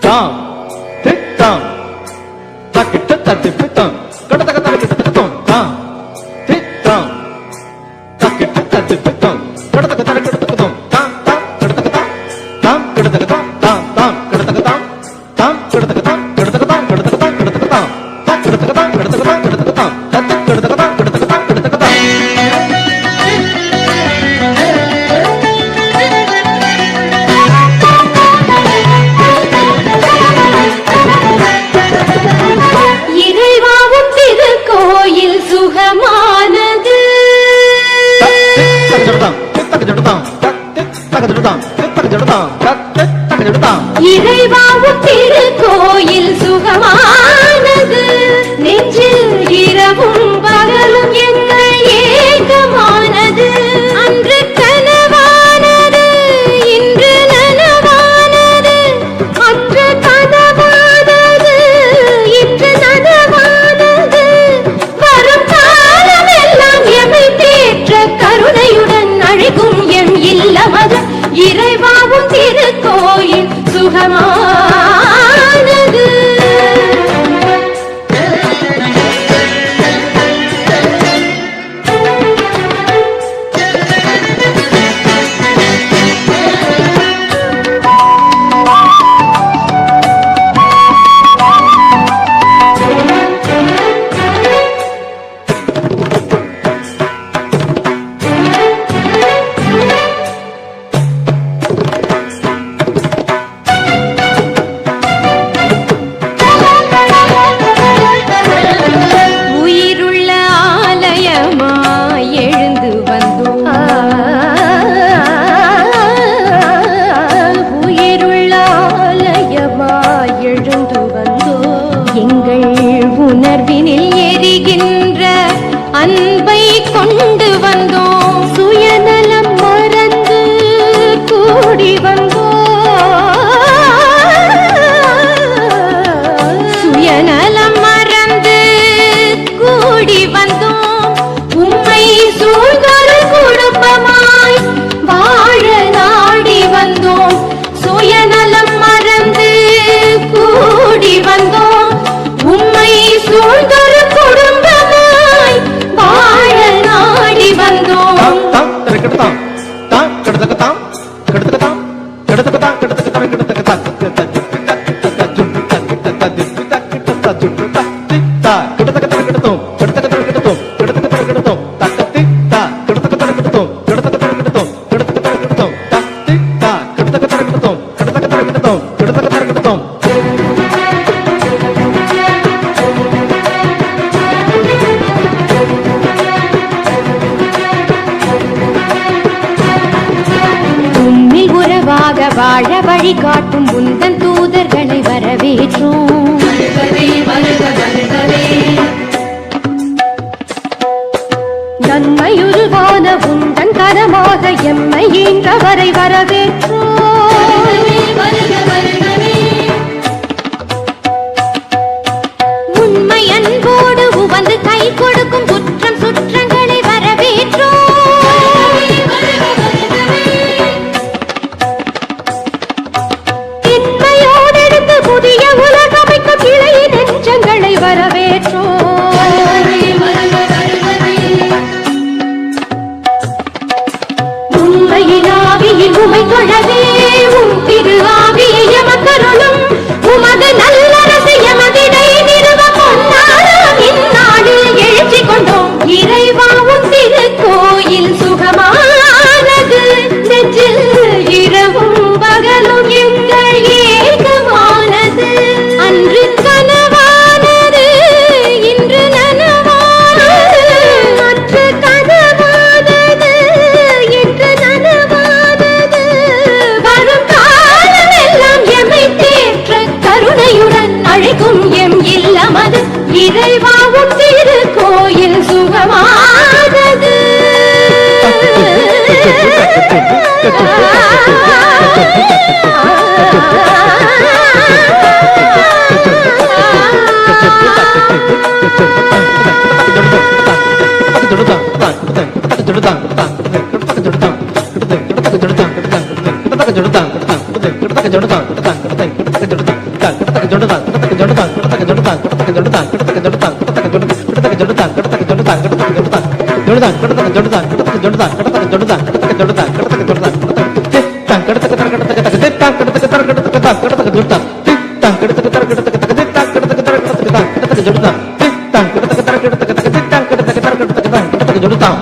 தாம் திக் தாம் தக்கிட்ட தட்டி 사랑 வாழ வழி காட்டும் உந்தன் தூதர்களை வரவேற்றோம். நன்மையுருவான உந்தன் கரமாக எம்மை இன்றவரை வரவேற்றோம். இறைவாகும் திரு கோயில் சுகமானது. ஜொடதான் ஜொடதான் ஜொடதான் ஜொடதான் ஜொடதான் ஜொடுத்தான்